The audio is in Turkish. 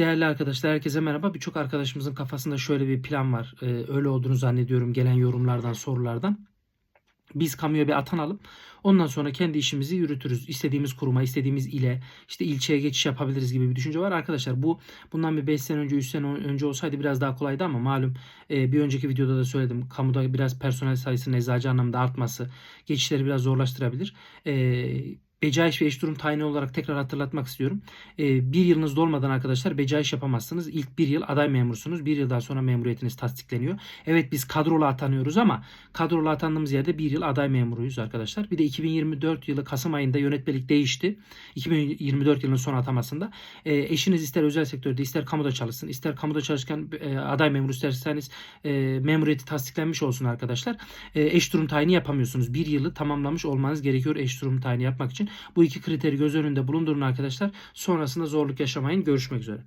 Değerli arkadaşlar herkese merhaba. Birçok arkadaşımızın kafasında şöyle bir plan var. Ee, öyle olduğunu zannediyorum gelen yorumlardan, sorulardan. Biz kamuya bir atanalım. Ondan sonra kendi işimizi yürütürüz. İstediğimiz kuruma, istediğimiz ile, işte ilçeye geçiş yapabiliriz gibi bir düşünce var. Arkadaşlar bu bundan bir 5 sene önce, 3 sene önce olsaydı biraz daha kolaydı ama malum e, bir önceki videoda da söyledim. Kamuda biraz personel sayısının eczacı anlamda artması geçişleri biraz zorlaştırabilir. E, Becaiş ve eş durum tayini olarak tekrar hatırlatmak istiyorum. Ee, bir yılınız dolmadan arkadaşlar becaiş yapamazsınız. İlk bir yıl aday memursunuz. Bir yıldan sonra memuriyetiniz tasdikleniyor. Evet biz kadrolu atanıyoruz ama kadrolu atandığımız yerde bir yıl aday memuruyuz arkadaşlar. Bir de 2024 yılı Kasım ayında yönetmelik değişti. 2024 yılının son atamasında. Ee, eşiniz ister özel sektörde ister kamuda çalışsın. ister kamuda çalışırken e, aday memuru isterseniz e, memuriyeti tasdiklenmiş olsun arkadaşlar. E, eş durum tayini yapamıyorsunuz. Bir yılı tamamlamış olmanız gerekiyor eş durum tayini yapmak için. Bu iki kriteri göz önünde bulundurun arkadaşlar. Sonrasında zorluk yaşamayın. Görüşmek üzere.